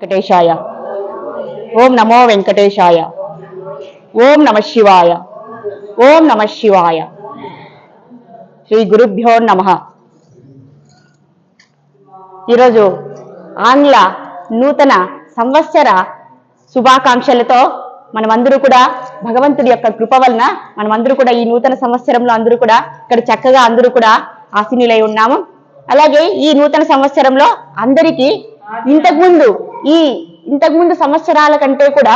వెంకటేశాయ. ఓం నమో వెంకటేశాయ. ఓం నమ శివాయ. ఓం నమ శివాయ. శ్రీ గురుభ్యో నమ. ఈరోజు ఆంగ్ల నూతన సంవత్సర శుభాకాంక్షలతో మనమందరూ కూడా భగవంతుడి యొక్క కృప వలన మనమందరూ కూడా ఈ నూతన సంవత్సరంలో అందరూ కూడా ఇక్కడ చక్కగా అందరూ కూడా ఆశీనులై ఉన్నాము. అలాగే ఈ నూతన సంవత్సరంలో అందరికీ ఇంతకుముందు ఈ ఇంతకుముందు సంవత్సరాల కంటే కూడా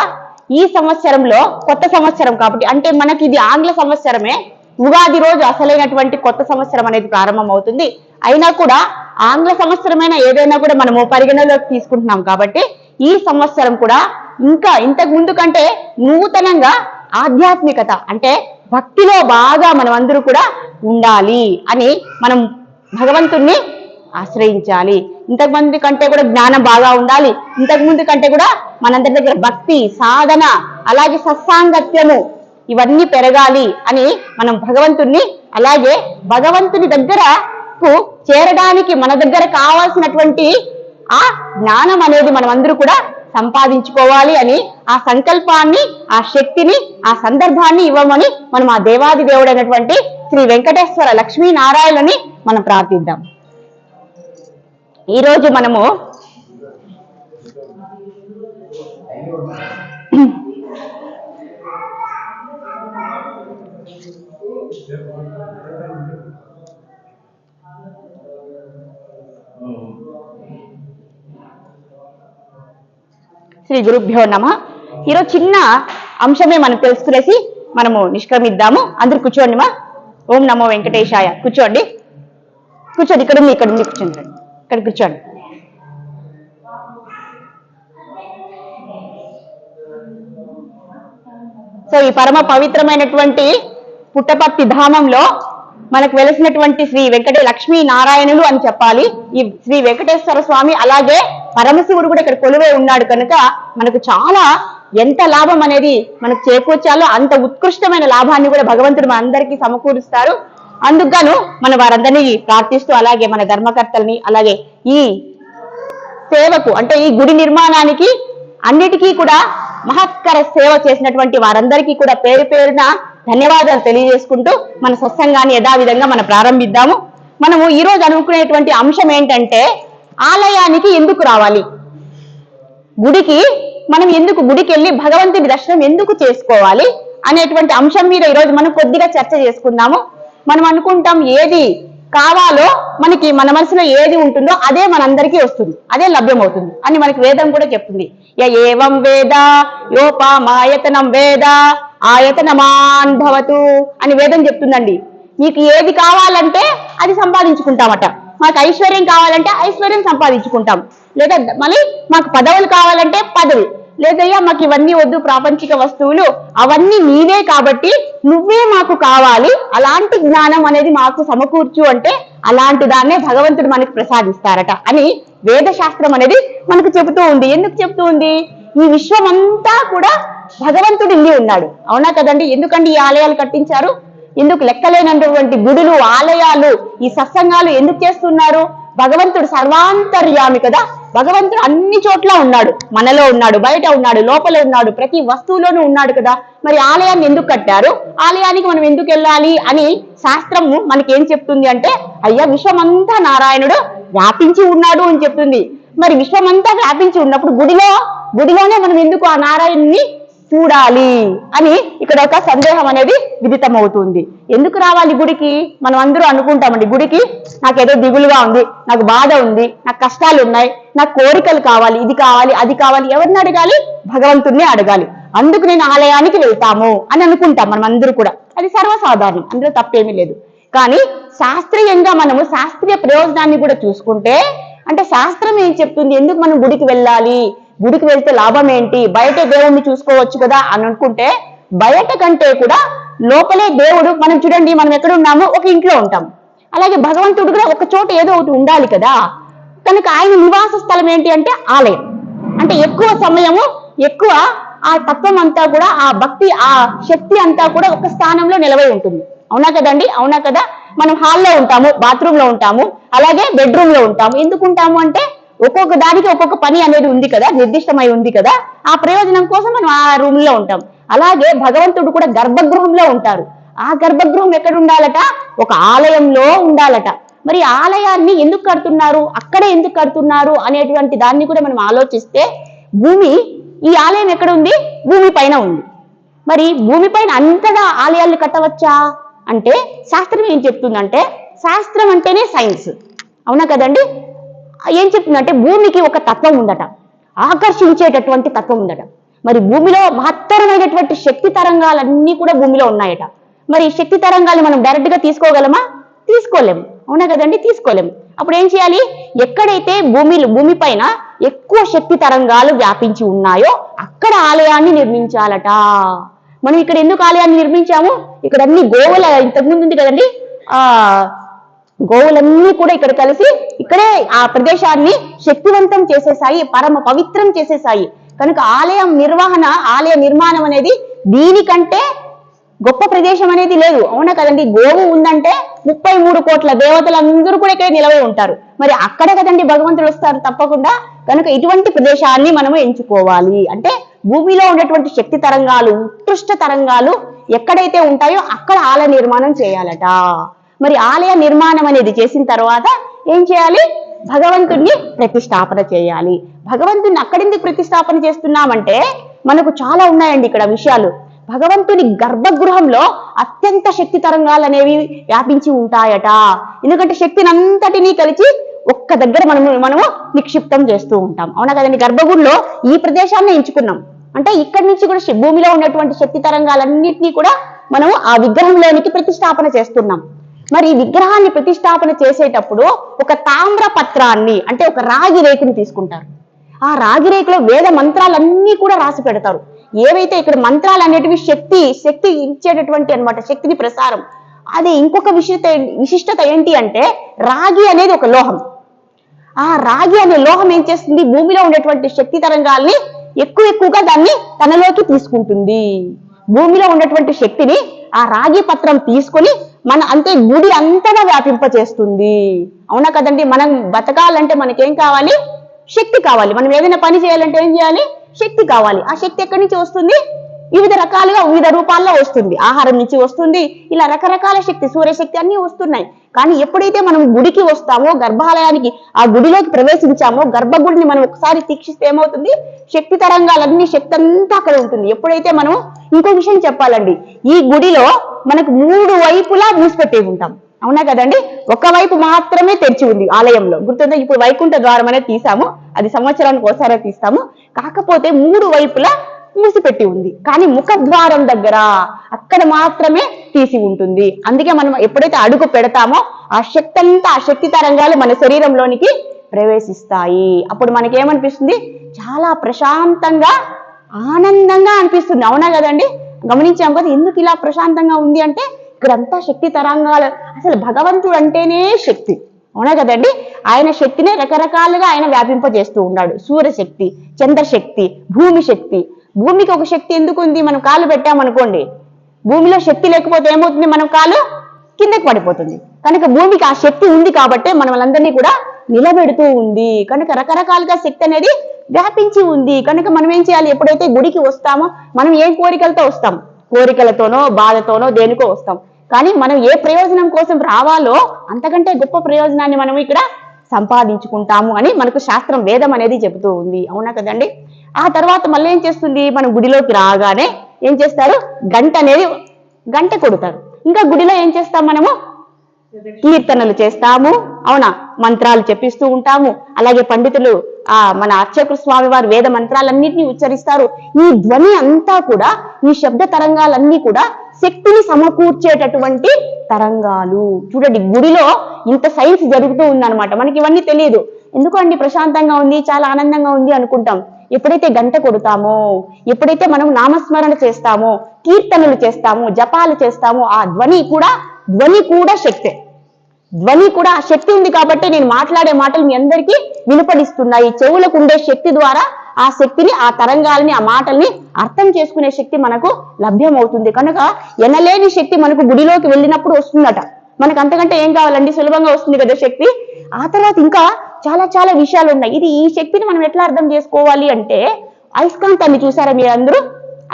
ఈ సంవత్సరంలో కొత్త సంవత్సరం కాబట్టి అంటే మనకి ఇది ఆంగ్ల సంవత్సరమే ఉగాది రోజు అసలైనటువంటి కొత్త సంవత్సరం అనేది ప్రారంభం అవుతుంది అయినా కూడా ఆంగ్ల సంవత్సరమైన ఏదైనా కూడా మనము పరిగణలోకి తీసుకుంటున్నాం కాబట్టి ఈ సంవత్సరం కూడా ఇంకా ఇంతకు ముందు కంటే నూతనంగా ఆధ్యాత్మికత అంటే భక్తిలో బాగా మనం అందరూ కూడా ఉండాలి అని మనం భగవంతుణ్ణి ఆశ్రయించాలి. ఇంతకుముందు కంటే కూడా జ్ఞానం బాగా ఉండాలి. ఇంతకు ముందు కంటే కూడా మనందరి దగ్గర భక్తి సాధన అలాగే సత్సాంగత్యము ఇవన్నీ పెరగాలి అని మనం భగవంతుణ్ణి అలాగే భగవంతుని దగ్గరకు చేరడానికి మన దగ్గర కావాల్సినటువంటి ఆ జ్ఞానం అనేది మనమందరూ కూడా సంపాదించుకోవాలి అని ఆ సంకల్పాన్ని ఆ శక్తిని ఆ సందర్భాన్ని ఇవ్వమని మనం ఆ దేవాది దేవుడైనటువంటి శ్రీ వెంకటేశ్వర లక్ష్మీ నారాయణని మనం ప్రార్థిద్దాం. ఈరోజు మనము శ్రీ గురుభ్యో నమ. ఈరోజు చిన్న అంశమే మనం తెలుసుకునేసి మనము నిష్క్రమిద్దాము. అందరు కూర్చోండి మా. ఓం నమో వెంకటేశాయ. కూర్చోండి. కూర్చోండి. ఇక్కడ ఉంది ఇక్కడ ఉంది కూర్చోండి. ఇక్కడ కూర్చోండి. సో ఈ పరమ పవిత్రమైనటువంటి పుట్టపర్తి ధామంలో మనకు వెలిసినటువంటి శ్రీ వెంకటే లక్ష్మీ నారాయణులు అని చెప్పాలి. ఈ శ్రీ వెంకటేశ్వర స్వామి అలాగే పరమశివుడు కూడా ఇక్కడ కొలువై ఉన్నాడు కనుక మనకు చాలా ఎంత లాభం అనేది మనకు చేకూర్చాలో అంత ఉత్కృష్టమైన లాభాన్ని కూడా భగవంతుడు మన అందరికీ సమకూరుస్తారు. అందుకుగాను మన వారందరినీ ప్రార్థిస్తూ అలాగే మన ధర్మకర్తల్ని అలాగే ఈ సేవకు అంటే ఈ గుడి నిర్మాణానికి అన్నిటికీ కూడా మహత్కర సేవ చేసినటువంటి వారందరికీ కూడా పేరు పేరున ధన్యవాదాలు తెలియజేసుకుంటూ మన సత్సంగాన్ని యథావిధంగా మనం ప్రారంభిద్దాము. మనము ఈ రోజు అనుకునేటువంటి అంశం ఏంటంటే ఆలయానికి ఎందుకు రావాలి? గుడికి మనం ఎందుకు గుడికి వెళ్ళి భగవంతుడి దర్శనం ఎందుకు చేసుకోవాలి? అనేటువంటి అంశం మీద ఈరోజు మనం కొద్దిగా చర్చ చేసుకుందాము. మనం అనుకుంటాం ఏది కావాలో మనకి మన మనసులో ఏది ఉంటుందో అదే మనందరికీ వస్తుంది. అదే లభ్యమవుతుంది. అని మనకి వేదం కూడా చెప్తుంది. ఏవం వేద యోపమాయతనం వేద ఆయతనమాన్ భవతు అని వేదం చెప్తుందండి. మీకు ఏది కావాలంటే అది సంపాదించుకుంటామట. మాకు ఐశ్వర్యం కావాలంటే ఐశ్వర్యం సంపాదించుకుంటాం. లేదా మళ్ళీ మాకు పదవులు కావాలంటే పదవి లేదయ్యా మాకు ఇవన్నీ వద్దు ప్రాపంచిక వస్తువులు అవన్నీ నీవే కాబట్టి నువ్వే మాకు కావాలి. అలాంటి జ్ఞానం అనేది మాకు సమకూర్చు అంటే అలాంటి దాన్నే భగవంతుడు మనకు ప్రసాదిస్తారట అని వేదశాస్త్రం అనేది మనకు చెబుతూ ఉంది. ఎందుకు చెబుతూ ఉంది? ఈ విశ్వం అంతా కూడా భగవంతుడు ఇల్లి ఉన్నాడు. అవునా కదండి? ఎందుకండి ఈ ఆలయాలు కట్టించారు? ఎందుకు లెక్కలేనటువంటి గుడులు ఆలయాలు ఈ సత్సంగాలు ఎందుకు చేస్తున్నారు? భగవంతుడు సర్వాంతర్యామి కదా. భగవంతుడు అన్ని చోట్ల ఉన్నాడు. మనలో ఉన్నాడు బయట ఉన్నాడు లోపల ఉన్నాడు ప్రతి వస్తువులోనూ ఉన్నాడు కదా. మరి ఆలయాన్ని ఎందుకు కట్టారు? ఆలయానికి మనం ఎందుకు వెళ్ళాలి అని శాస్త్రము మనకి ఏం చెప్తుంది అంటే అయ్యా విశ్వమంతా నారాయణుడు వ్యాపించి ఉన్నాడు అని చెప్తుంది. మరి విశ్వమంతా వ్యాపించి ఉన్నప్పుడు గుడిలో గుడిలోనే మనం ఎందుకు ఆ నారాయణ్ణి చూడాలి అని ఇక్కడ ఒక సందేహం అనేది విదితమవుతుంది. ఎందుకు రావాలి గుడికి? మనం అందరూ అనుకుంటామండి గుడికి నాకేదో దిగులుగా ఉంది నాకు బాధ ఉంది నాకు కష్టాలు ఉన్నాయి నాకు కోరికలు కావాలి ఇది కావాలి అది కావాలి ఎవరిని అడగాలి? భగవంతుణ్ణి అడగాలి. అందుకు నేను ఆలయానికి వెళ్తాము అని అనుకుంటాం మనం అందరూ కూడా. అది సర్వసాధారణం అందులో తప్పేమీ లేదు. కానీ శాస్త్రీయంగా మనము శాస్త్రీయ ప్రయోజనాన్ని కూడా చూసుకుంటే అంటే శాస్త్రం ఏం చెప్తుంది? ఎందుకు మనం గుడికి వెళ్ళాలి? గుడికి వెళ్తే లాభం ఏంటి? బయట దేవుణ్ణి చూసుకోవచ్చు కదా అని అనుకుంటే బయట కంటే కూడా లోపలే దేవుడు మనం చూడండి మనం ఎక్కడ ఉన్నామో ఒక ఇంట్లో ఉంటాం. అలాగే భగవంతుడు కూడా ఒక చోట ఏదో ఒకటి ఉండాలి కదా. కనుక ఆయన నివాస స్థలం ఏంటి అంటే ఆలయం. అంటే ఎక్కువ సమయము ఎక్కువ ఆ తత్వం అంతా కూడా ఆ భక్తి ఆ శక్తి అంతా కూడా ఒక స్థానంలో నిలవై ఉంటుంది. అవునా కదండి? అవునా కదా? మనం హాల్లో ఉంటాము బాత్రూమ్లో ఉంటాము అలాగే బెడ్రూమ్లో ఉంటాము. ఎందుకు ఉంటాము అంటే ఒక్కొక్క దానికి ఒక్కొక్క పని అనేది ఉంది కదా నిర్దిష్టమై ఉంది కదా ఆ ప్రయోజనం కోసం మనం ఆ రూమ్లో ఉంటాం. అలాగే భగవంతుడు కూడా గర్భగృహంలో ఉంటారు. ఆ గర్భగృహం ఎక్కడ ఉండాలట ఒక ఆలయంలో ఉండాలట. మరి ఆలయాన్ని ఎందుకు కడుతున్నారు? అక్కడే ఎందుకు కడుతున్నారు? అనేటువంటి దాన్ని కూడా మనం ఆలోచిస్తే భూమి ఈ ఆలయం ఎక్కడ ఉంది భూమి పైన ఉంది. మరి భూమిపైన అంతగా ఆలయాలు కట్టవచ్చా? అంటే శాస్త్రం ఏం చెప్తుందంటే శాస్త్రం అంటేనే సైన్స్. అవునా కదండి? ఏం చెప్తుందంటే భూమికి ఒక తత్వం ఉందట. ఆకర్షించేటటువంటి తత్వం ఉందట. మరి భూమిలో మహత్తరమైనటువంటి శక్తి తరంగాలన్నీ కూడా భూమిలో ఉన్నాయట. మరి శక్తి తరంగాలు మనం డైరెక్ట్గా తీసుకోగలమా? తీసుకోలేము అవునా కదండి? తీసుకోలేము అప్పుడు ఏం చేయాలి? ఎక్కడైతే భూమి భూమి పైన ఎక్కువ శక్తి తరంగాలు వ్యాపించి ఉన్నాయో అక్కడ ఆలయాన్ని నిర్మించాలట. మనం ఇక్కడ ఎందుకు ఆలయాన్ని నిర్మించాము? ఇక్కడ అన్ని గోవుల ఇంతకుముందు ఉంది కదండి ఆ గోవులన్నీ కూడా ఇక్కడ కలిసి ఇక్కడే ఆ ప్రదేశాన్ని శక్తివంతం చేసేసాయి పరమ పవిత్రం చేసేసాయి కనుక ఆలయం నిర్వహణ ఆలయ నిర్మాణం అనేది దీనికంటే గొప్ప ప్రదేశం అనేది లేదు. అవునా కదండి? గోవు ఉందంటే ముప్పై మూడు కోట్ల దేవతలందరూ కూడా ఇక్కడ నిలవై ఉంటారు. మరి అక్కడ కదండి భగవంతుడు వస్తారు తప్పకుండా. కనుక ఇటువంటి ప్రదేశాన్ని మనము ఎంచుకోవాలి. అంటే భూమిలో ఉన్నటువంటి శక్తి తరంగాలు ఉత్కృష్ట తరంగాలు ఎక్కడైతే ఉంటాయో అక్కడ ఆలయ నిర్మాణం చేయాలట. మరి ఆలయ నిర్మాణం అనేది చేసిన తర్వాత ఏం చేయాలి? భగవంతుణ్ణి ప్రతిష్టాపన చేయాలి. భగవంతుని అక్కడెందుకు ప్రతిష్టాపన చేస్తున్నామంటే మనకు చాలా ఉన్నాయండి ఇక్కడ విషయాలు. భగవంతుని గర్భగృహంలో అత్యంత శక్తి తరంగాలు అనేవి వ్యాపించి ఉంటాయట. ఎందుకంటే శక్తిని అంతటినీ కలిసి ఒక్క దగ్గర మనము మనము నిక్షిప్తం చేస్తూ ఉంటాం. అవునా కదండి? గర్భగుడిలో ఈ ప్రదేశాన్ని ఎంచుకున్నాం. అంటే ఇక్కడి నుంచి కూడా భూమిలో ఉన్నటువంటి శక్తి తరంగాలన్నింటినీ కూడా మనము ఆ విగ్రహంలోనికి ప్రతిష్టాపన చేస్తున్నాం. మరి ఈ విగ్రహాన్ని ప్రతిష్టాపన చేసేటప్పుడు ఒక తామ్ర పత్రాన్ని అంటే ఒక రాగి రేకుని తీసుకుంటారు. ఆ రాగి రేకులో వేద మంత్రాలన్నీ కూడా రాసి పెడతారు. ఏవైతే ఇక్కడ మంత్రాలు అనేటివి శక్తి శక్తి ఇచ్చేటటువంటి అన్నమాట శక్తిని ప్రసారం అది ఇంకొక విశిష్ట విశిష్టత ఏంటి అంటే రాగి అనేది ఒక లోహం. ఆ రాగి అనే లోహం ఏం చేస్తుంది? భూమిలో ఉండేటువంటి శక్తి తరంగాల్ని ఎక్కువ ఎక్కువగా దాన్ని తనలోకి తీసుకుంటుంది. భూమిలో ఉన్నటువంటి శక్తిని ఆ రాగి పత్రం తీసుకొని మన అంతే గుడి అంతగా వ్యాపింపచేస్తుంది. అవునా కదండి? మనం బతకాలంటే మనకేం కావాలి? శక్తి కావాలి. మనం ఏదైనా పని చేయాలంటే ఏం చేయాలి? శక్తి కావాలి. ఆ శక్తి ఎక్కడి నుంచి వస్తుంది? వివిధ రకాలుగా వివిధ రూపాల్లో వస్తుంది. ఆహారం నుంచి వస్తుంది ఇలా రకరకాల శక్తి సూర్యశక్తి అన్ని వస్తున్నాయి. కానీ ఎప్పుడైతే మనం గుడికి వస్తామో గర్భాలయానికి ఆ గుడిలోకి ప్రవేశించామో గర్భగుడిని మనం ఒకసారి తీక్షిస్తే ఏమవుతుంది? శక్తి తరంగాలన్నీ శక్తి అంతా అక్కడ ఉంటుంది. ఎప్పుడైతే మనం ఇంకో విషయం చెప్పాలండి ఈ గుడిలో మనకు మూడు వైపులా మూసిపెట్టి ఉంటాం. అవునా కదండి? ఒకవైపు మాత్రమే తెరిచి ఉంది ఆలయంలో. గుర్తుందా? ఇప్పుడు వైకుంఠ ద్వారం అనేది తీసాము. అది సంవత్సరానికి ఒకసారి తీస్తాము. కాకపోతే మూడు వైపులా మూసిపెట్టి ఉంది. కానీ ముఖద్వారం దగ్గర అక్కడ మాత్రమే తీసి ఉంటుంది. అందుకే మనం ఎప్పుడైతే అడుగు పెడతామో ఆ శక్తి అంతా ఆ శక్తి తరంగాలు మన శరీరంలోనికి ప్రవేశిస్తాయి. అప్పుడు మనకి ఏమనిపిస్తుంది చాలా ప్రశాంతంగా ఆనందంగా అనిపిస్తుంది. అవునా కదండి? గమనించాం కదా ఎందుకు ఇలా ప్రశాంతంగా ఉంది అంటే ఇక్కడంతా శక్తి తరంగాలు. అసలు భగవంతుడు అంటేనే శక్తి. అవునా కదండి? ఆయన శక్తిని రకరకాలుగా ఆయన వ్యాపింపజేస్తూ ఉన్నాడు. సూర్యశక్తి చంద్రశక్తి భూమి శక్తి భూమికి ఒక శక్తి ఎందుకు ఉంది? మనం కాలు పెట్టామనుకోండి భూమిలో శక్తి లేకపోతే ఏమవుతుంది? మనం కాలు కిందకి పడిపోతుంది. కనుక భూమికి ఆ శక్తి ఉంది కాబట్టి మనం వాళ్ళందరినీ కూడా నిలబెడుతూ ఉంది. కనుక రకరకాలుగా శక్తి అనేది వ్యాపించి ఉంది. కనుక మనం ఏం చేయాలి? ఎప్పుడైతే గుడికి వస్తామో మనం ఏం కోరికలతో వస్తాం? కోరికలతోనో బాధతోనో దేనికో వస్తాం. కానీ మనం ఏ ప్రయోజనం కోసం రావాలో అంతకంటే గొప్ప ప్రయోజనాన్ని మనం ఇక్కడ సంపాదించుకుంటాము అని మనకు శాస్త్రం వేదం అనేది చెబుతూ ఉంది. అవునా కదండి? ఆ తర్వాత మళ్ళీ ఏం చేస్తుంది? మనం గుడిలోకి రాగానే ఏం చేస్తారు? గంట అనేది గంట కొడతారు. ఇంకా గుడిలో ఏం చేస్తాం మనము? కీర్తనలు చేస్తాము. అవునా? మంత్రాలు చెప్పిస్తూ ఉంటాము. అలాగే పండితులు ఆ మన అర్చకుడు స్వామి వారు వేద మంత్రాలన్నింటినీ ఉచ్చరిస్తారు. ఈ ధ్వని అంతా కూడా ఈ శబ్ద తరంగాలన్నీ కూడా శక్తిని సమకూర్చేటటువంటి తరంగాలు. చూడండి గుడిలో ఇంత సైన్స్ జరుగుతూ ఉందన్నమాట. మనకి ఇవన్నీ తెలియదు ఎందుకండి? ప్రశాంతంగా ఉంది చాలా ఆనందంగా ఉంది అనుకుంటాం. ఎప్పుడైతే గంట కొడతామో ఎప్పుడైతే మనం నామస్మరణ చేస్తామో కీర్తనలు చేస్తామో జపాలు చేస్తామో ఆ ధ్వని కూడా ధ్వని కూడా శక్తే. ధ్వని కూడా శక్తి ఉంది కాబట్టి నేను మాట్లాడే మాటలు మీ అందరికీ వినపడిస్తున్నాయి. చెవులకు ఉండే శక్తి ద్వారా ఆ శక్తిని ఆ తరంగాలని ఆ మాటల్ని అర్థం చేసుకునే శక్తి మనకు లభ్యమవుతుంది. కనుక ఎనలేని శక్తి మనకు గుడిలోకి వెళ్ళినప్పుడు వస్తుందట. మనకు అంతకంటే ఏం కావాలండి? సులభంగా వస్తుంది కదా శక్తి. ఆ తర్వాత ఇంకా చాలా చాలా విషయాలు ఉన్నాయి. ఇది ఈ శక్తిని మనం ఎట్లా అర్థం చేసుకోవాలి అంటే అయస్కాంతాన్ని చూసారా మీరు అందరూ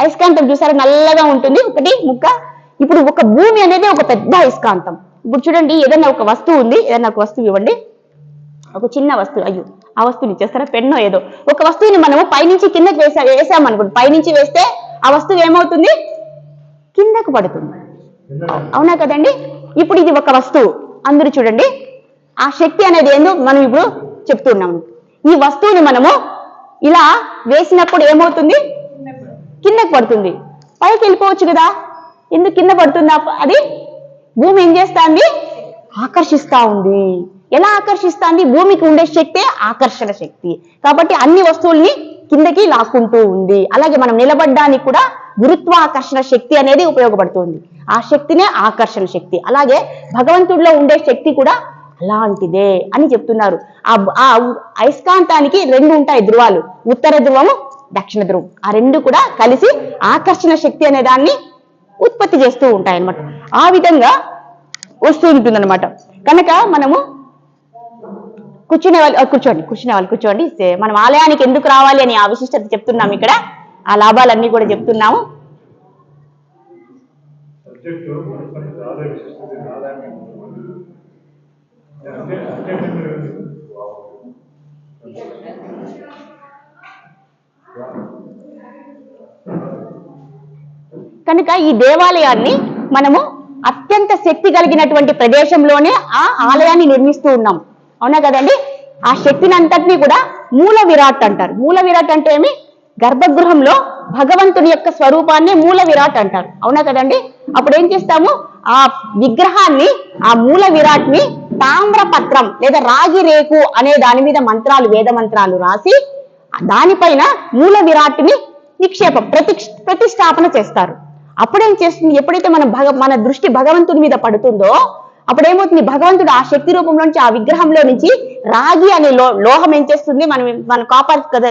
అయస్కాంతం చూసారా? నల్లగా ఉంటుంది. ఒకటి ముక్క. ఇప్పుడు ఒక భూమి అనేది ఒక పెద్ద అయస్కాంతం. ఇప్పుడు చూడండి ఏదైనా ఒక వస్తువు ఉంది. ఏదైనా ఒక వస్తువు ఇవ్వండి. ఒక చిన్న వస్తువు. అయ్యో. ఆ వస్తువుని ఇచ్చేస్తారా? పెన్నో ఏదో. ఒక వస్తువుని మనము పైనుంచి కిందకి వేసా వేసామనుకోండి పైనుంచి వేస్తే ఆ వస్తువు ఏమవుతుంది? కిందకు పడుతుంది. అవునా కదండి? ఇప్పుడు ఇది ఒక వస్తువు. అందరూ చూడండి. ఆ శక్తి అనేది ఏందో మనం ఇప్పుడు చెప్తున్నాము ఈ వస్తువుని మనము ఇలా వేసినప్పుడు ఏమవుతుంది? కిందకు పడుతుంది. పైకి వెళ్ళిపోవచ్చు కదా. ఎందుకు కింద పడుతుంది? అది భూమి ఏం చేస్తాంది ఆకర్షిస్తా ఉంది. ఎలా ఆకర్షిస్తాంది? భూమికి ఉండే శక్తే ఆకర్షణ శక్తి. కాబట్టి అన్ని వస్తువుల్ని కిందకి లాక్కుంటూ ఉంది. అలాగే మనం నిలబడ్డానికి కూడా గురుత్వాకర్షణ శక్తి అనేది ఉపయోగపడుతుంది. ఆ శక్తినే ఆకర్షణ శక్తి. అలాగే భగవంతుడిలో ఉండే శక్తి కూడా అలాంటిదే అని చెప్తున్నారు. ఆ ఆ అయస్కాంతానికి రెండు ఉంటాయి ధ్రువాలు. ఉత్తర ధ్రువము దక్షిణ ధ్రువం. ఆ రెండు కూడా కలిసి ఆకర్షణ శక్తి అనే దాన్ని ఉత్పత్తి చేస్తూ ఉంటాయి అన్నమాట ఆ విధంగా వస్తూ ఉంటుందన్నమాట. కనుక మనము కూర్చునే వాళ్ళు కూర్చోండి కూర్చునే వాళ్ళు కూర్చోండి. మనం ఆలయానికి ఎందుకు రావాలి అని ఆ విశిష్టత చెప్తున్నాం ఇక్కడ. ఆ లాభాలన్నీ కూడా చెప్తున్నాము. కనుక ఈ దేవాలయాన్ని మనము అత్యంత శక్తి కలిగినటువంటి ప్రదేశంలోనే ఆ ఆలయాన్ని నిర్మిస్తూ ఉన్నాం. అవునా కదండి? ఆ శక్తిని అంతటినీ కూడా మూల విరాట్ అంటారు. మూల విరాట్ అంటే ఏమి? గర్భగృహంలో భగవంతుని యొక్క స్వరూపాన్ని మూల విరాట్ అంటారు. అవునా కదండి? అప్పుడు ఏం చేస్తాము? ఆ విగ్రహాన్ని ఆ మూల విరాట్ని తామ్రపత్రం లేదా రాగి రేకు అనే దాని మీద మంత్రాలు వేద మంత్రాలు రాసి దానిపైన మూల విరాట్ని నిక్షేపం ప్రతి ప్రతిష్టాపన చేస్తారు. అప్పుడేం చేస్తుంది? ఎప్పుడైతే మన భగ మన దృష్టి భగవంతుని మీద పడుతుందో అప్పుడేమవుతుంది? భగవంతుడు ఆ శక్తి రూపంలో నుంచి ఆ విగ్రహంలో నుంచి రాగి అనే లో లోహం ఏం చేస్తుంది? మనం మన కాపర్ కదా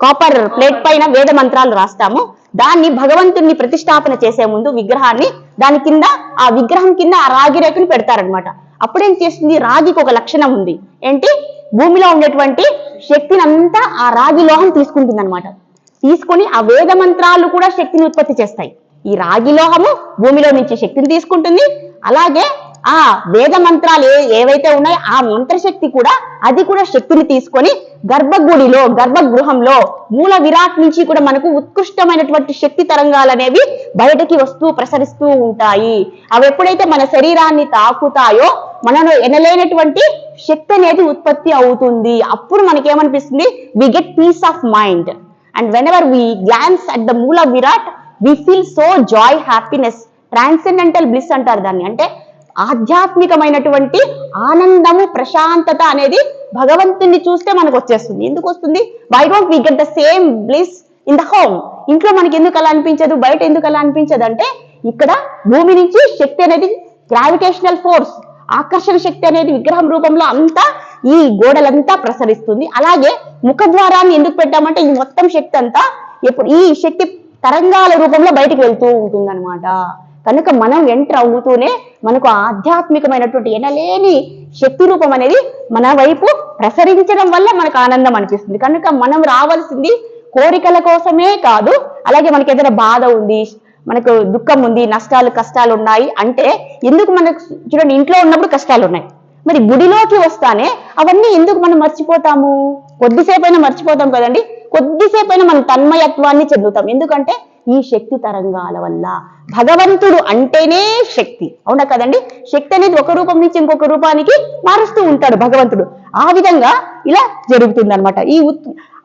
కాపర్ ప్లేట్ పైన వేద మంత్రాలు రాస్తాము. దాన్ని భగవంతుణ్ణి ప్రతిష్టాపన చేసే ముందు విగ్రహాన్ని దాని కింద ఆ విగ్రహం కింద ఆ రాగి రేకుని పెడతారనమాట అప్పుడేం చేస్తుంది? రాగికి ఒక లక్షణం ఉంది. ఏంటి? భూమిలో ఉండేటువంటి శక్తిని అంతా ఆ రాగి లోహం తీసుకుంటుంది అనమాట తీసుకొని ఆ వేద మంత్రాలు కూడా శక్తిని ఉత్పత్తి చేస్తాయి. ఈ రాగి లోహము భూమిలో నుంచి శక్తిని తీసుకుంటుంది. అలాగే ఆ వేద మంత్రాలు ఏ ఏవైతే ఉన్నాయో ఆ మంత్రశక్తి కూడా అది కూడా శక్తిని తీసుకొని గర్భగుడిలో గర్భగృహంలో మూల విరాట్ నుంచి కూడా మనకు ఉత్కృష్టమైనటువంటి శక్తి తరంగాలు అనేవి బయటకి వస్తూ ప్రసరిస్తూ ఉంటాయి. అవి ఎప్పుడైతే మన శరీరాన్ని తాకుతాయో మనలో ఎనలేనటువంటి శక్తి అనేది ఉత్పత్తి అవుతుంది. అప్పుడు మనకేమనిపిస్తుంది? We get peace of mind and whenever we glance at the మూల Virat we feel so joy happiness transcendental bliss అంటారు దాన్ని. అంటే ఆధ్యాత్మికమైనటువంటి ఆనందము ప్రశాంతత అనేది భగవంతుని చూస్తే మనకు వచ్చేస్తుంది ఎందుకు వస్తుంది why don't we get the same bliss in the home ఇంట్లో మనకి ఎందుకు అలా అనిపించదు? బయట ఎందుకు అలా అనిపించదు అంటే ఇక్కడ భూమి నుంచి శక్తి అనేది గ్రావిటేషనల్ ఫోర్స్ ఆకర్షణ శక్తి అనేది విగ్రహం రూపంలో అంతా ఈ గోడలంతా ప్రసరిస్తుంది. అలాగే ముఖద్వారాన్ని ఎందుకు పెట్టామంటే ఈ మొత్తం శక్తి అంతా ఎప్పుడు ఈ శక్తి తరంగాల రూపంలో బయటికి వెళ్తూ ఉంటుంది కనుక మనం ఎంటర్ అవుతూనే మనకు ఆధ్యాత్మికమైనటువంటి ఎనలేని శక్తి రూపం అనేది మన వైపు ప్రసరించడం వల్ల మనకు ఆనందం అనిపిస్తుంది. కనుక మనం రావాల్సింది కోరికల కోసమే కాదు అలాగే మనకి ఏదైనా బాధ ఉంది మనకు దుఃఖం ఉంది నష్టాలు కష్టాలు ఉన్నాయి అంటే ఎందుకు మనకు చూడండి ఇంట్లో ఉన్నప్పుడు కష్టాలు ఉన్నాయి. మరి గుడిలోకి వస్తానే అవన్నీ ఎందుకు మనం మర్చిపోతాము? కొద్దిసేపైనా మర్చిపోతాం కదండి. కొద్దిసేపైనా మనం తన్మయత్వాన్ని చెందుతాం. ఎందుకంటే ఈ శక్తి తరంగాల వల్ల. భగవంతుడు అంటేనే శక్తి. అవునా కదండి? శక్తి అనేది ఒక రూపం నుంచి ఇంకొక రూపానికి మారుస్తూ ఉంటాడు భగవంతుడు. ఆ విధంగా ఇలా జరుగుతుంది అనమాట ఈ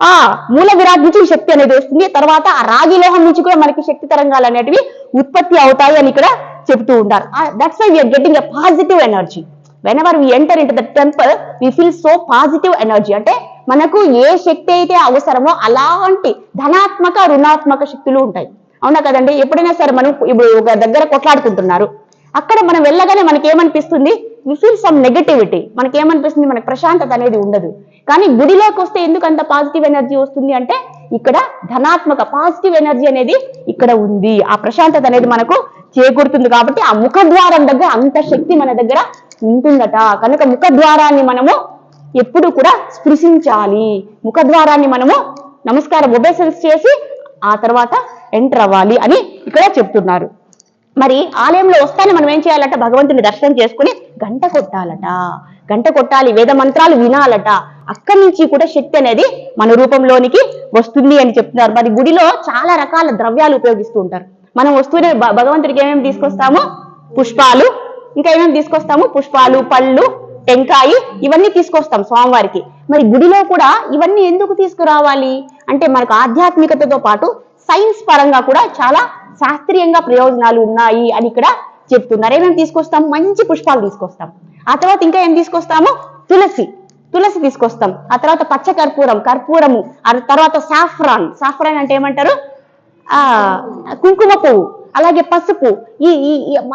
ఆ మూల విరాట్ నుంచి ఈ శక్తి అనేది వస్తుంది. తర్వాత ఆ రాగి లోహం నుంచి కూడా మనకి శక్తి తరంగాలు అనేటివి ఉత్పత్తి అవుతాయి అని ఇక్కడ చెబుతూ ఉంటారు. That's why we are getting a positive energy whenever we enter in the temple we feel so positive energy అంటే మనకు ఏ శక్తి అయితే అవసరమో అలాంటి ధనాత్మక రుణాత్మక శక్తులు ఉంటాయి. అవునా కదండి? ఎప్పుడైనా సరే మనం ఇప్పుడు ఒక దగ్గర కొట్లాడుకుంటున్నారు. అక్కడ మనం వెళ్ళగానే మనకి ఏమనిపిస్తుంది వి ఫీల్ సమ్ నెగటివిటీ మనకి ఏమనిపిస్తుంది మనకు ప్రశాంతత అనేది ఉండదు. కానీ గుడిలోకి వస్తే ఎందుకు అంత పాజిటివ్ ఎనర్జీ వస్తుంది అంటే ఇక్కడ ధనాత్మక పాజిటివ్ ఎనర్జీ అనేది ఇక్కడ ఉంది. ఆ ప్రశాంతత అనేది మనకు చేకూరుతుంది కాబట్టి ఆ ముఖద్వారం దగ్గర అంత శక్తి మన దగ్గర ఉంటుందట. కనుక ముఖద్వారాన్ని మనము ఎప్పుడు కూడా స్పృశించాలి. ముఖద్వారాన్ని మనము నమస్కారం ఒబేసెన్స్ చేసి ఆ తర్వాత ఎంటర్ అవ్వాలి అని ఇక్కడ చెప్తున్నారు. మరి ఆలయంలో వస్తానే మనం ఏం చేయాలట? భగవంతుని దర్శనం చేసుకుని గంట కొట్టాలట. గంట కొట్టాలి వేద మంత్రాలు వినాలట. అక్కడి నుంచి కూడా శక్తి అనేది మన రూపంలోనికి వస్తుంది అని చెప్తున్నారు. మరి గుడిలో చాలా రకాల ద్రవ్యాలు ఉపయోగిస్తూ ఉంటారు. మనం వస్తూనే భ- భగవంతుడికి ఏమేమి తీసుకొస్తాము? పుష్పాలు. ఇంకా ఏమేమి తీసుకొస్తాము? పుష్పాలు పళ్ళు టెంకాయ ఇవన్నీ తీసుకొస్తాం స్వామివారికి. మరి గుడిలో కూడా ఇవన్నీ ఎందుకు తీసుకురావాలి? అంటే మనకు ఆధ్యాత్మికతతో పాటు సైన్స్ పరంగా కూడా చాలా శాస్త్రీయంగా ప్రయోజనాలు ఉన్నాయి అని ఇక్కడ చెప్తున్నారు. ఏమేమి తీసుకొస్తాం? మంచి పుష్పాలు తీసుకొస్తాం. ఆ తర్వాత ఇంకా ఏం తీసుకొస్తాము? తులసి. తులసి తీసుకొస్తాం. ఆ తర్వాత పచ్చ కర్పూరం కర్పూరము ఆ తర్వాత సాఫ్రాన్. సాఫ్రాన్ అంటే ఏమంటారు? ఆ కుంకుమ పువ్వు. అలాగే పసుపు ఈ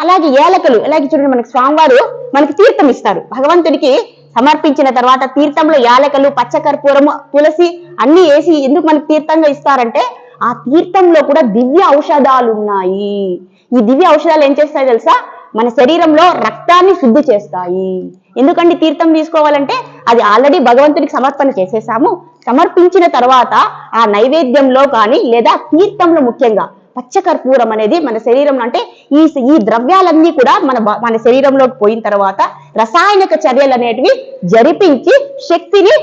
అలాగే ఏలకలు ఇలాగే చూడండి మనకి స్వామివారు మనకి తీర్థం ఇస్తారు. భగవంతుడికి సమర్పించిన తర్వాత తీర్థంలో యాలకలు పచ్చకర్పూరము తులసి అన్ని వేసి ఎందుకు మనకి తీర్థంగా ఇస్తారంటే ఆ తీర్థంలో కూడా దివ్య ఔషధాలు ఉన్నాయి. ఈ దివ్య ఔషధాలు ఏం చేస్తాయి తెలుసా? మన శరీరంలో రక్తాన్ని శుద్ధి చేస్తాయి. ఎందుకంటే తీర్థం తీసుకోవాలంటే? అది ఆల్రెడీ భగవంతుడికి సమర్పణ చేసేసాము. సమర్పించిన తర్వాత ఆ నైవేద్యంలో కానీ లేదా తీర్థంలో ముఖ్యంగా పచ్చకర్పూరం అనేది మన శరీరంలో అంటే ఈ ఈ ద్రవ్యాలన్నీ కూడా మన మన శరీరంలోకి పోయిన తర్వాత రసాయనిక చర్యలు అనేటివి జరిపించి శక్తిని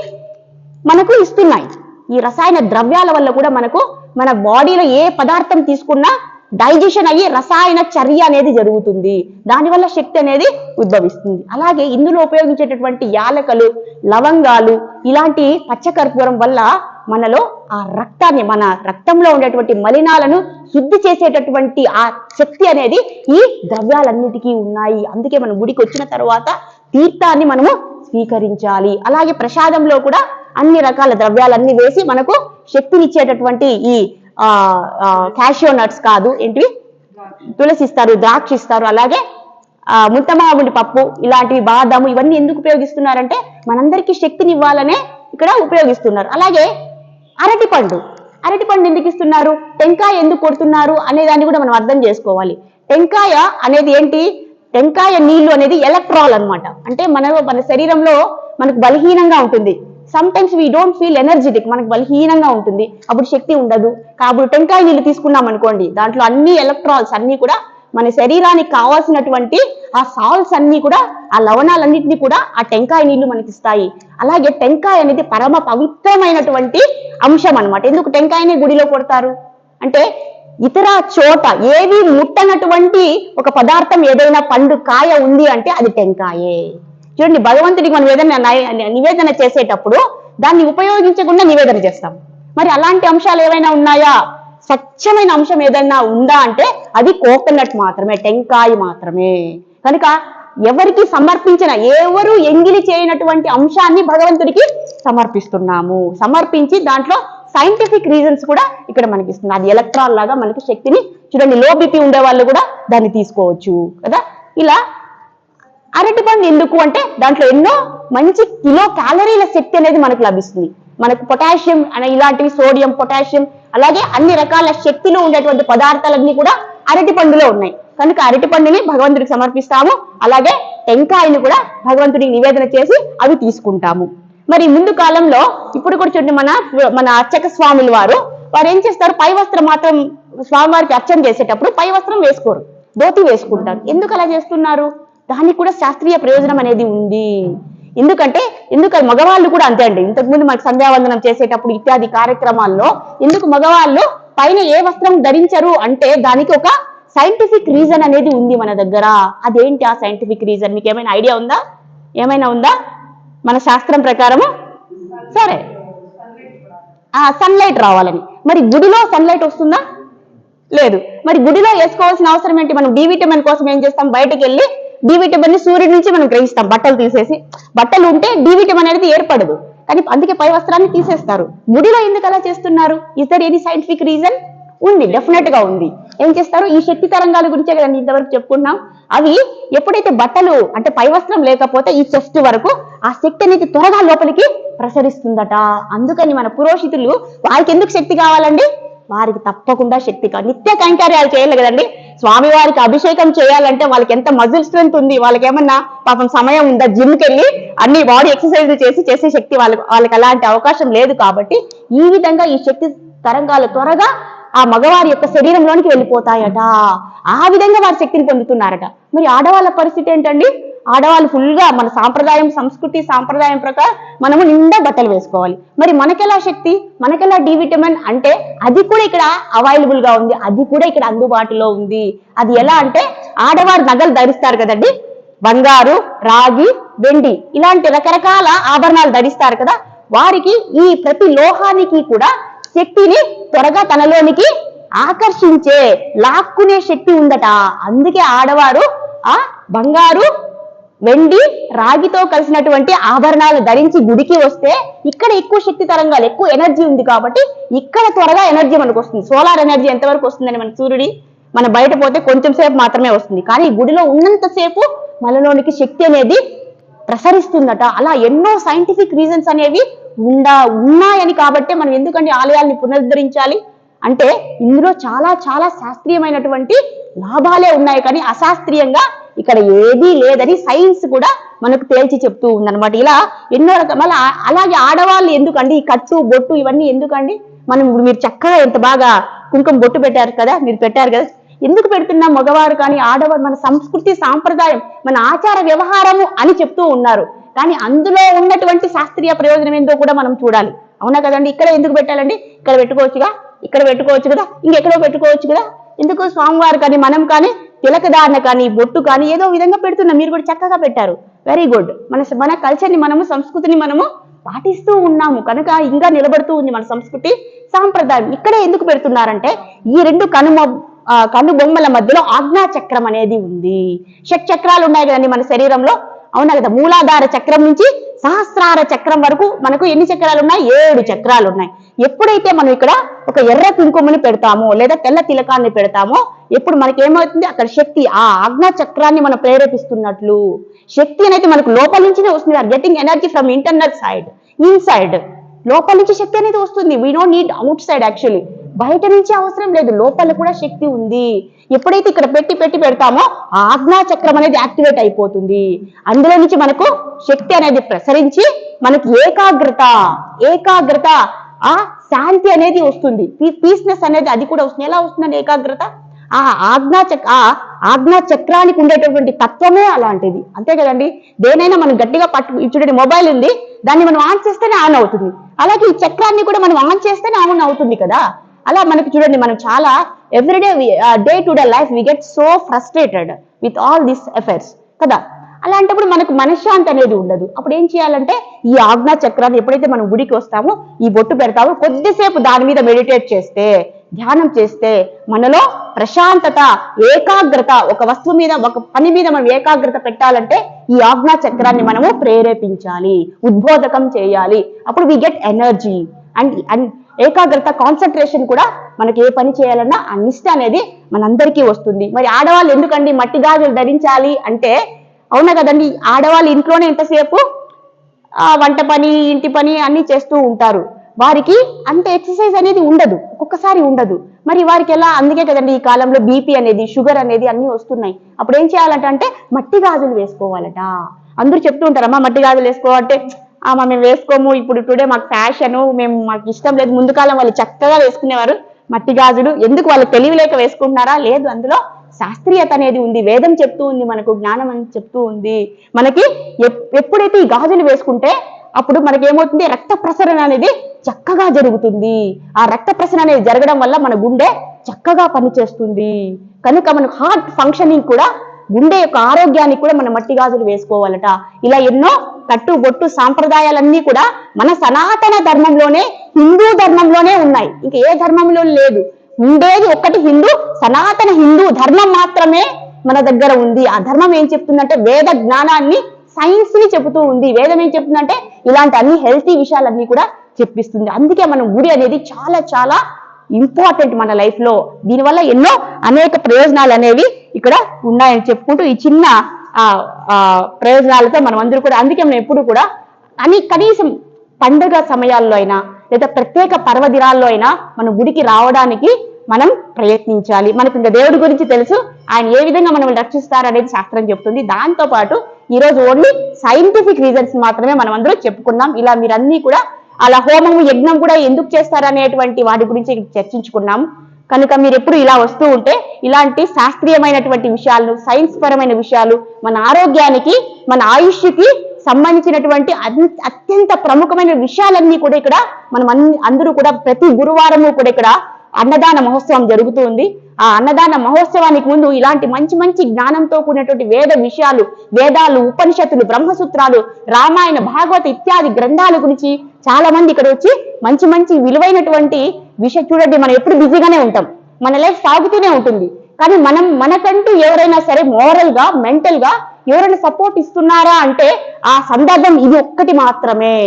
మనకు ఇస్తున్నాయి. ఈ రసాయన ద్రవ్యాల వల్ల కూడా మనకు మన బాడీలో ఏ పదార్థం తీసుకున్నా డైజెషన్ అయ్యి రసాయన చర్య అనేది జరుగుతుంది. దానివల్ల శక్తి అనేది ఉద్భవిస్తుంది. అలాగే ఇందులో ఉపయోగించేటటువంటి యాలకలు లవంగాలు ఇలాంటి పచ్చకర్పూరం వల్ల మనలో ఆ రక్తాన్ని మన రక్తంలో ఉండేటువంటి మలినాలను శుద్ధి చేసేటటువంటి ఆ శక్తి అనేది ఈ ద్రవ్యాలన్నిటికీ ఉన్నాయి. అందుకే మనం గుడికి వచ్చిన తర్వాత తీర్థాన్ని మనము స్వీకరించాలి. అలాగే ప్రసాదంలో కూడా అన్ని రకాల ద్రవ్యాలన్నీ వేసి మనకు శక్తినిచ్చేటటువంటి ఈ క్యాషియో నట్స్ కాదు ఏంటివి తులసి ఇస్తారు ద్రాక్ష ఇస్తారు అలాగే ముంతమామిడి పప్పు ఇలాంటివి బాదాము ఇవన్నీ ఎందుకు ఉపయోగిస్తున్నారంటే మనందరికీ శక్తిని ఇవ్వాలనే ఇక్కడ ఉపయోగిస్తున్నారు. అలాగే అరటిపండు అరటిపండు ఎందుకు ఇస్తున్నారు? టెంకాయ ఎందుకు కొడుతున్నారు? అనే దాన్ని కూడా మనం అర్థం చేసుకోవాలి. టెంకాయ అనేది ఏంటి? టెంకాయ నీళ్ళు అనేది ఎలక్ట్రాల్ అనమాట అంటే మన మన శరీరంలో మనకు బలహీనంగా ఉంటుంది. Sometimes we don't feel energetic మనకు బలహీనంగా ఉంటుంది. అప్పుడు శక్తి ఉండదు. కాబట్టి టెంకాయ నీళ్ళు తీసుకున్నాం అనుకోండి దాంట్లో అన్ని ఎలక్ట్రాల్స్ అన్ని కూడా మన శరీరానికి కావాల్సినటువంటి ఆ సాల్స్ అన్ని కూడా ఆ లవణాలన్నింటినీ కూడా ఆ టెంకాయ నీళ్ళు మనకి ఇస్తాయి. అలాగే టెంకాయ అనేది పరమ పవిత్రమైనటువంటి అంశం అనమాట ఎందుకు టెంకాయని గుడిలో కొడతారు? అంటే ఇతర చోట ఏవి ముట్టనటువంటి ఒక పదార్థం ఏదైనా పండు కాయ ఉంది అంటే అది టెంకాయే. చూడండి భగవంతుడికి మనం ఏదైనా నివేదన చేసేటప్పుడు దాన్ని ఉపయోగించకుండా నివేదన చేస్తాం. మరి అలాంటి అంశాలు ఏవైనా ఉన్నాయా? స్వచ్ఛమైన అంశం ఏదైనా ఉందా అంటే అది కోకోనట్ మాత్రమే టెంకాయ మాత్రమే. కనుక ఎవరికి సమర్పించిన ఎవరు ఎంగిలి చేయనటువంటి అంశాన్ని భగవంతుడికి సమర్పిస్తున్నాము. సమర్పించి దాంట్లో సైంటిఫిక్ రీజన్స్ కూడా ఇక్కడ మనకి ఇస్తుంది. అది ఎలక్ట్రాన్ లాగా మనకి శక్తిని చూడండి లో బీపీ ఉండే వాళ్ళు కూడా దాన్ని తీసుకోవచ్చు కదా. ఇలా అరటిపండు ఎందుకు అంటే దాంట్లో ఎన్నో మంచి కిలో క్యాలరీల శక్తి అనేది మనకు లభిస్తుంది. మనకు పొటాషియం అనే ఇలాంటివి సోడియం పొటాషియం అలాగే అన్ని రకాల శక్తిలో ఉండేటువంటి పదార్థాలన్నీ కూడా అరటి పండులో ఉన్నాయి. కనుక అరటి పండుని భగవంతుడికి సమర్పిస్తాము. అలాగే టెంకాయని కూడా భగవంతుడికి నివేదన చేసి అవి తీసుకుంటాము. మరి ముందు కాలంలో ఇప్పుడు కూడా చూడండి మన మన అర్చక స్వాములు వారు వారు ఏం చేస్తారు? పై వస్త్రం మాత్రం స్వామివారికి అర్చన చేసేటప్పుడు పై వస్త్రం వేసుకోరు. ధోతి వేసుకుంటారు. ఎందుకు అలా చేస్తున్నారు? దానికి కూడా శాస్త్రీయ ప్రయోజనం అనేది ఉంది. ఎందుకంటే ఎందుకు మగవాళ్ళు కూడా అంతే అండి. ఇంతకుముందు మనకు సంధ్యావందనం చేసేటప్పుడు ఇత్యాది కార్యక్రమాల్లో ఎందుకు మగవాళ్ళు పైన ఏ వస్త్రం ధరించరు అంటే దానికి ఒక సైంటిఫిక్ రీజన్ అనేది ఉంది మన దగ్గర. అదేంటి ఆ సైంటిఫిక్ రీజన్ మీకు ఏమైనా ఐడియా ఉందా? ఏమైనా ఉందా? మన శాస్త్రం ప్రకారము? సరే. ఆ సన్లైట్ రావాలని. మరి గుడిలో సన్లైట్ వస్తుందా? లేదు. మరి గుడిలో వేసుకోవాల్సిన అవసరం ఏంటి? మనం డి విటమిన్ కోసం ఏం చేస్తాం? బయటకు వెళ్ళి డి విటమిన్ సూర్యుడి నుంచి మనం గ్రహిస్తాం. బట్టలు తీసేసి. బట్టలు ఉంటే డి విటమిన్ అనేది ఏర్పడదు. కానీ అందుకే పై వస్త్రాన్ని తీసేస్తారు. ముడిలో ఎందుకు అలా చేస్తున్నారు? Is there any scientific reason ఉంది డెఫినెట్గా ఉంది. ఏం చేస్తారు? ఈ శక్తి తరంగాల గురించే కదండి ఇంతవరకు చెప్పుకున్నాం. అవి ఎప్పుడైతే బట్టలు అంటే పై వస్త్రం లేకపోతే ఈ చెస్ట్ వరకు ఆ శక్తి అనేది త్వరగా లోపలికి ప్రసరిస్తుందట. అందుకని మన పురోహితులు వారికి ఎందుకు శక్తి కావాలండి? వారికి తప్పకుండా శక్తి కావాలి నిత్య కైంకార్యాలు చేయాలి కదండి. స్వామివారికి అభిషేకం చేయాలంటే వాళ్ళకి ఎంత మజిల్ స్ట్రెంత్ ఉంది వాళ్ళకి ఏమన్నా పాపం సమయం ఉందా? జిమ్కి వెళ్ళి అన్ని బాడీ ఎక్సర్సైజ్ చేసి చేసే శక్తి వాళ్ళకి వాళ్ళకి అలాంటి అవకాశం లేదు కాబట్టి ఈ విధంగా ఈ శక్తి తరంగాలు త్వరగా ఆ మగవారి యొక్క శరీరంలోనికి వెళ్ళిపోతాయట. ఆ విధంగా వారి శక్తిని పొందుతున్నారట. మరి ఆడవాళ్ళ పరిస్థితి ఏంటండి? ఆడవాళ్ళు ఫుల్గా మన సాంప్రదాయం సంస్కృతి సాంప్రదాయం ప్రకారం మనము నిండా బట్టలు వేసుకోవాలి. మరి మనకెలా శక్తి? మనకెలా డి విటమిన్ అంటే అది కూడా ఇక్కడ అవైలబుల్గా ఉంది. అది కూడా ఇక్కడ అందుబాటులో ఉంది. అది ఎలా అంటే ఆడవారు నగలు ధరిస్తారు కదండి? బంగారు రాగి వెండి ఇలాంటి రకరకాల ఆభరణాలు ధరిస్తారు కదా? వారికి ఈ ప్రతి లోహానికి కూడా శక్తిని త్వరగా తనలోనికి ఆకర్షించే లాక్కునే శక్తి ఉందట. అందుకే ఆడవారు ఆ బంగారు వెండి రాగితో కలిసినటువంటి ఆభరణాలు ధరించి గుడికి వస్తే ఇక్కడ ఎక్కువ శక్తి తరంగాలు ఎక్కువ ఎనర్జీ ఉంది కాబట్టి ఇక్కడ త్వరగా ఎనర్జీ మనకు వస్తుంది. సోలార్ ఎనర్జీ ఎంతవరకు వస్తుందని మన సూర్యుడి? మన బయట పోతే కొంచెం సేపు మాత్రమే వస్తుంది. కానీ గుడిలో ఉన్నంతసేపు మనలోనికి శక్తి అనేది ప్రసరిస్తుందట. అలా ఎన్నో సైంటిఫిక్ రీజన్స్ అనేవి ఉండా ఉన్నాయని కాబట్టి మనం ఎందుకంటే ఆలయాల్ని పునరుద్ధరించాలి? అంటే ఇందులో చాలా చాలా శాస్త్రీయమైనటువంటి లాభాలే ఉన్నాయి. కానీ అశాస్త్రీయంగా ఇక్కడ ఏదీ లేదని సైన్స్ కూడా మనకు తేల్చి చెప్తూ ఉందన్నమాట. ఇలా ఎన్నో రకాల అలాగే ఆడవాళ్ళు ఎందుకండి? ఈ కట్టు బొట్టు ఇవన్నీ ఎందుకండి? మనం ఇప్పుడు మీరు చక్కగా ఎంత బాగా కుంకుమ బొట్టు పెట్టారు కదా మీరు పెట్టారు కదా ఎందుకు పెడుతున్నా మగవారు కానీ ఆడవారు మన సంస్కృతి సాంప్రదాయం మన ఆచార వ్యవహారము అని చెప్తూ ఉన్నారు. కానీ అందులో ఉన్నటువంటి శాస్త్రీయ ప్రయోజనం ఏందో కూడా మనం చూడాలి. అవునా కదండి? ఇక్కడ ఎందుకు పెట్టాలండి? ఇక్కడ పెట్టుకోవచ్చుగా? ఇక్కడ పెట్టుకోవచ్చు కదా? ఇంకెక్కడో పెట్టుకోవచ్చు కదా? ఎందుకు? స్వామివారు కానీ మనం కానీ తిలకదారణ కానీ బొట్టు కానీ ఏదో విధంగా పెడుతున్న మీరు కూడా చక్కగా పెట్టారు. వెరీ గుడ్ మన మన కల్చర్ని మనము సంస్కృతిని మనము పాటిస్తూ ఉన్నాము. కనుక ఇంకా నిలబడుతూ ఉంది మన సంస్కృతి సాంప్రదాయం. ఇక్కడే ఎందుకు పెడుతున్నారంటే ఈ రెండు కనుమ ఆ, కను బొమ్మల మధ్యలో ఆజ్ఞా చక్రం అనేది ఉంది. షట్ చక్రాలు ఉన్నాయి కదండి మన శరీరంలో. అవునా కదా? మూలాధార చక్రం నుంచి సహస్రార చక్రం వరకు మనకు ఎన్ని చక్రాలు ఉన్నాయి ఏడు చక్రాలు ఉన్నాయి ఎప్పుడైతే మనం ఇక్కడ ఒక ఎర్ర కుంకుమని పెడతామో లేదా తెల్ల తిలకాన్ని పెడతామో ఎప్పుడు మనకి ఏమవుతుంది అక్కడ శక్తి ఆ ఆజ్ఞా చక్రాన్ని మనం ప్రేరేపిస్తున్నట్లు. శక్తి అనేది మనకు లోపల నుంచినే వస్తుంది. Getting energy from internal side inside లోపల నుంచి శక్తి అనేది వస్తుంది. We don't need outside actually బయట నుంచి అవసరం లేదు లోపల కూడా శక్తి ఉంది. ఎప్పుడైతే ఇక్కడ పెట్టి పెట్టి పెడతామో ఆజ్ఞా చక్రం అనేది యాక్టివేట్ అయిపోతుంది. అందులో నుంచి మనకు శక్తి అనేది ప్రసరించి మనకి ఏకాగ్రత ఏకాగ్రత ఆ శాంతి అనేది వస్తుంది. పీస్నెస్ అనేది అది కూడా వస్తుంది. ఎలా వస్తుందండి ఏకాగ్రత? ఆ ఆజ్ఞా చక్ర ఆ ఆజ్ఞా చక్రానికి ఉండేటటువంటి తత్వమే అలాంటిది. అంతే కదండి? దేనైనా మనం గట్టిగా పట్టు ఇది చూడండి మొబైల్ ఉంది దాన్ని మనం ఆన్ చేస్తేనే ఆన్ అవుతుంది. అలాగే ఈ చక్రాన్ని కూడా మనం ఆన్ చేస్తేనే ఆన్ అవుతుంది కదా? అలా మనకి చూడండి మనం చాలా everyday day to day life we get so frustrated with all this affairs కదా? అలాంటప్పుడు మనకు మనశ్శాంతి అనేది ఉండదు. అప్పుడు ఏం చేయాలంటే ఈ ఆజ్ఞా చక్రాన్ని ఎప్పుడైతే మనం గుడికి వస్తామో ఈ బొట్టు పెడతామో కొద్దిసేపు దాని మీద మెడిటేట్ చేస్తే ధ్యానం చేస్తే మనలో ప్రశాంతత ఏకాగ్రత ఒక వస్తువు మీద ఒక పని మీద మనం ఏకాగ్రత పెట్టాలంటే ఈ ఆజ్ఞా చక్రాన్ని మనము ప్రేరేపించాలి ఉద్బోధకం చేయాలి. అప్పుడు we get energy and and ఏకాగ్రత కాన్సన్ట్రేషన్ కూడా మనకి ఏ పని చేయాలన్నా ఆ నిష్ట అనేది మనందరికీ వస్తుంది. మరి ఆడవాళ్ళు ఎందుకండి మట్టి గాజులు ధరించాలి అంటే అవునా కదండి? ఆడవాళ్ళు ఇంట్లోనే ఎంతసేపు వంట పని ఇంటి పని అన్ని చేస్తూ ఉంటారు. వారికి అంత ఎక్సర్సైజ్ అనేది ఉండదు. ఒక్కొక్కసారి ఉండదు. మరి వారికి ఎలా? అందుకే కదండి ఈ కాలంలో బీపీ అనేది షుగర్ అనేది అన్ని వస్తున్నాయి. అప్పుడు ఏం చేయాలంట అంటే మట్టి గాజులు వేసుకోవాలట. అందరూ చెప్తూ ఉంటారమ్మా మట్టి గాజులు వేసుకోవాలంటే ఆమా మేము వేసుకోము ఇప్పుడు టుడే మాకు ఫ్యాషన్ మేము మాకు ఇష్టం లేదు. ముందు కాలం వాళ్ళు చక్కగా వేసుకునేవారు. మట్టి గాజులు ఎందుకు వాళ్ళు తెలివి లేక వేసుకుంటున్నారా? లేదు అందులో శాస్త్రీయత అనేది ఉంది. వేదం చెప్తూ ఉంది మనకు జ్ఞానం అని చెప్తూ ఉంది. మనకి ఎప్- ఎప్పుడైతే ఈ గాజులు వేసుకుంటే అప్పుడు మనకి ఏమవుతుంది రక్త ప్రసరణ అనేది చక్కగా జరుగుతుంది. ఆ రక్త ప్రసరణ అనేది జరగడం వల్ల మన గుండె చక్కగా పనిచేస్తుంది. కనుక మనకు హార్ట్ ఫంక్షనింగ్ కూడా గుండె యొక్క ఆరోగ్యానికి కూడా మన మట్టి గాజులు వేసుకోవాలట. ఇలా ఎన్నో కట్టు బొట్టు సాంప్రదాయాలన్నీ కూడా మన సనాతన ధర్మంలోనే హిందూ ధర్మంలోనే ఉన్నాయి. ఇంకా ఏ ధర్మంలో లేదు. ఉండేది ఒక్కటి హిందూ సనాతన హిందూ ధర్మం మాత్రమే మన దగ్గర ఉంది. ఆ ధర్మం ఏం చెప్తుందంటే వేద జ్ఞానాన్ని సైన్స్ని చెబుతూ ఉంది. వేదం ఏం చెప్తుందంటే ఇలాంటి అన్ని హెల్తీ విషయాలన్నీ కూడా చెప్పిస్తుంది. అందుకే మనం గుడి అనేది చాలా చాలా ఇంపార్టెంట్ మన లైఫ్లో దీనివల్ల ఎన్నో అనేక ప్రయోజనాలు అనేవి ఇక్కడ ఉన్నాయని చెప్పుకుంటూ ఈ చిన్న ఆ, ప్రయోజనాలతో మనం అందరూ కూడా అందుకే మనం ఎప్పుడు కూడా అని కనీసం పండుగ సమయాల్లో అయినా లేదా ప్రత్యేక పర్వదినాల్లో అయినా మనం గుడికి రావడానికి మనం ప్రయత్నించాలి. మనకు ఇంకా దేవుడి గురించి తెలుసు ఆయన ఏ విధంగా మనం రక్షిస్తారనేది శాస్త్రం చెప్తుంది. దాంతో పాటు ఓన్లీ సైంటిఫిక్ రీజన్స్ మాత్రమే మనం అందరూ చెప్పుకున్నాం ఇలా మీరన్నీ కూడా అలా హోమము యజ్ఞం కూడా ఎందుకు చేస్తారనేటువంటి వాటి గురించి చర్చించుకున్నాం. కనుక మీరు ఎప్పుడు ఇలా వస్తూ ఉంటే ఇలాంటి శాస్త్రీయమైనటువంటి విషయాలు సైన్స్ పరమైన విషయాలు మన ఆరోగ్యానికి మన ఆయుష్కి సంబంధించినటువంటి అత్యంత ప్రముఖమైన విషయాలన్నీ కూడా ఇక్కడ మనం అందరూ కూడా ప్రతి గురువారము కూడా ఇక్కడ అన్నదాన మహోత్సవం జరుగుతుంది ఆ అన్నదాన మహోత్సవానికి ముందు ఇలాంటి మంచి మంచి జ్ఞానంతో కూడినటువంటి వేద విషయాలు వేదాలు ఉపనిషత్తులు బ్రహ్మసూత్రాలు రామాయణ భాగవత ఇత్యాది గ్రంథాల గురించి చాలా మంది ఇక్కడ వచ్చి మంచి మంచి విలువైనటువంటి విషయం చూడండి. మనం ఎప్పుడు బిజీగానే ఉంటాం. మన లైఫ్ సాగుతూనే ఉంటుంది. కానీ మనం మనకంటూ ఎవరైనా సరే మోరల్గా మెంటల్గా ఎవరైనా సపోర్ట్ ఇస్తున్నారా అంటే ఆ సందర్భం ఇది ఒక్కటి మాత్రమే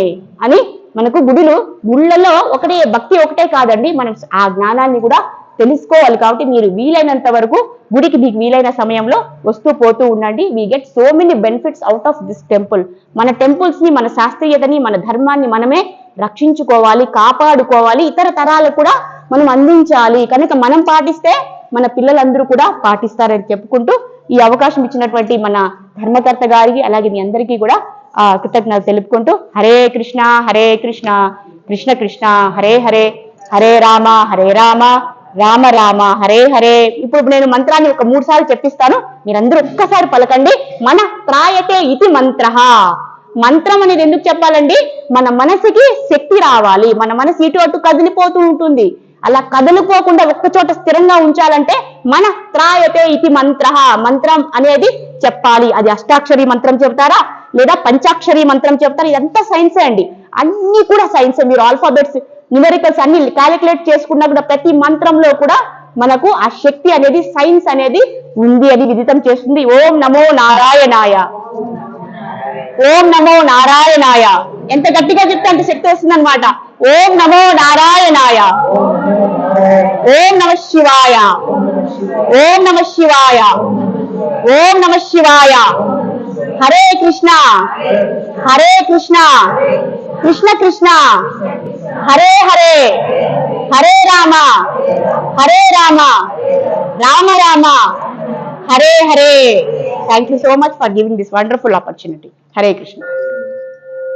అని మనకు గుడిలో గుళ్ళలో ఒకటే భక్తి ఒకటే కాదండి. మనం ఆ జ్ఞానాన్ని కూడా తెలుసుకోవాలి. కాబట్టి మీరు వీలైనంత వరకు గుడికి మీకు వీలైన సమయంలో వస్తూ పోతూ ఉండండి. We get so many benefits out of this temple మన టెంపుల్స్ని మన శాస్త్రీయతని మన ధర్మాన్ని మనమే రక్షించుకోవాలి కాపాడుకోవాలి. ఇతర తరాలకు కూడా మనం అందించాలి. కనుక మనం పాటిస్తే మన పిల్లలందరూ కూడా పాటిస్తారని చెప్పుకుంటూ ఈ అవకాశం ఇచ్చినటువంటి మన ధర్మకర్త గారికి అలాగే మీ అందరికీ కూడా కృతజ్ఞతలు తెలుపుకుంటూ హరే కృష్ణ హరే కృష్ణ కృష్ణ కృష్ణ హరే హరే హరే రామ హరే రామ రామ రామ హరే హరే. ఇప్పుడు నేను మంత్రాన్ని ఒక మూడు సార్లు చెప్పిస్తాను. మీరందరూ ఒక్కసారి పలకండి. మన త్రాయతే ఇది మంత్ర మంత్రం అనేది ఎందుకు చెప్పాలండి? మన మనసుకి శక్తి రావాలి. మన మనసు ఇటు అటు కదిలిపోతూ ఉంటుంది. అలా కదలిపోకుండా ఒక్క చోట స్థిరంగా ఉంచాలంటే మన త్రాయతే ఇది మంత్ర మంత్రం అనేది చెప్పాలి. అది అష్టాక్షరి మంత్రం చెప్తారా లేదా పంచాక్షరి మంత్రం చెప్తారు. ఇదంతా సైన్సే అండి. అన్ని కూడా సైన్స్ మీరు ఆల్ఫాబెట్స్ న్యూమెరికల్స్ అన్ని క్యాలిక్యులేట్ చేసుకున్నా కూడా ప్రతి మంత్రంలో కూడా మనకు ఆ శక్తి అనేది సైన్స్ అనేది ఉంది అని విదితం చేస్తుంది. ఓం నమో నారాయణాయ. ఓం నమో నారాయణాయ. ఎంత గట్టిగా చెప్తే అంత శక్తి వస్తుంది అనమాట ఓం నమో నారాయణాయ. ఓం నమ శివాయ. ఓం నమ Shivaya. Om Nama Shivaya. Hare Krishna. Hare Krishna. Krishna Krishna. Hare Hare. Hare Rama. Hare Rama. Rama Rama. Hare Hare. Thank you so much for giving this wonderful opportunity Hare Krishna.